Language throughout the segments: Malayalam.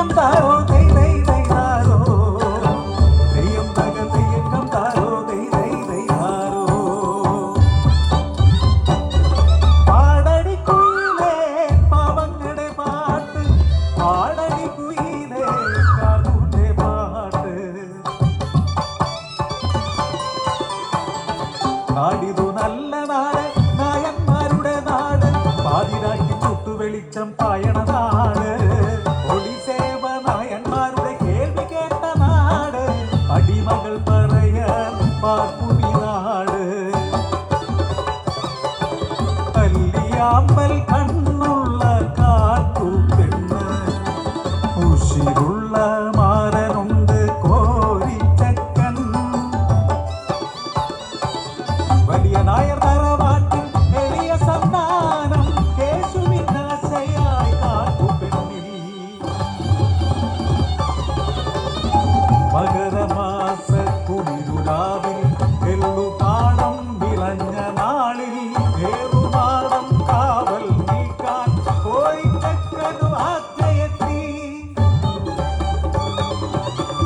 தயக்கம் தாரோ தை தை தை தாரோ தெய்யம் தக தெய்யக்கம் தாரோ தை தை தை தாரோ பாடடிக்குயிலே பாவங்கடை பாட்டு பாடடிக்குயிலே காதுண்டே பாட்டு നാടിതു നല്ല നാട് നായന്മാരുടെ നാട് പാതിരാക്കി ചുട്ടു വെളിച്ചം പായണതാണ് மறக்காமல்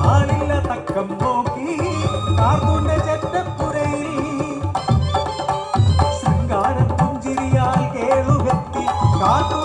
ആളില്ല തക്കം നോക്കി കാർത്തുന്റെ ചെറ്റപ്പുരയിൽ. ശൃംഗാരം പുഞ്ചിരിയാൽ കേളുകെത്തി കാർത്തുന്റെ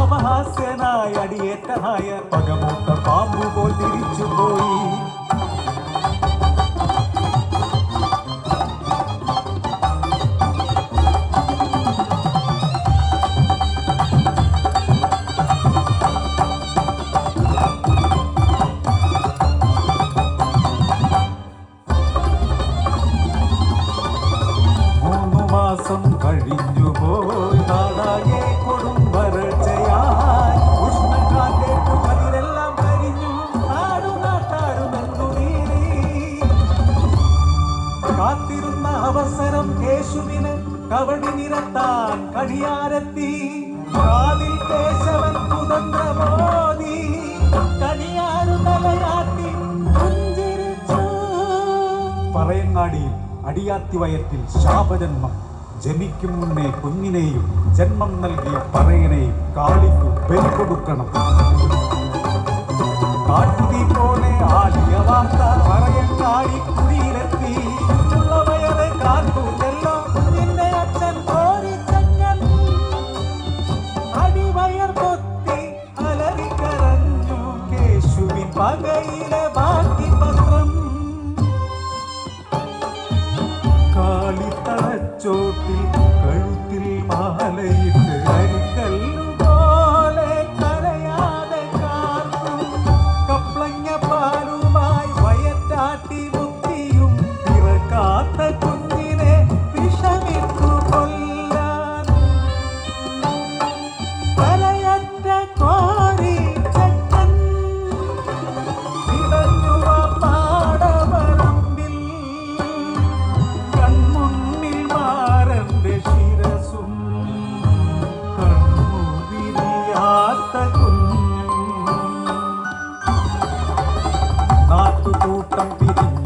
അപഹാസ്യനായ അടിയേറ്റനായ പകമൂത്ത പാമ്പു പോൽ തിരിച്ചുപോയി. കാത്തിരുന്ന അവസരം കേശുവിന് കവടി നിരത്താൻ പുഞ്ചിരിച്ചു. പറയങ്ങാടിയിൽ അടിയാത്തി വയത്തിൽ ശാപജന്മം. ജനിക്കും മുന്നേ കുഞ്ഞിനെയും ജന്മം നൽകിയ പറയനെയും കാളിക്ക് ബലി കൊടുക്കണം. കാട്ടുതീ പോലെ ആടിയ വാർത്ത പറയങ്ങാടി കുടിയിലെ നാഗയിലെ ബാക്കി പത്രം കാളിത്തളച്ചോട്ടിൽ കഴുത്തിൽ പാലയിട്ട് കാത്തുകൂട്ടം പിരിഞ്ഞു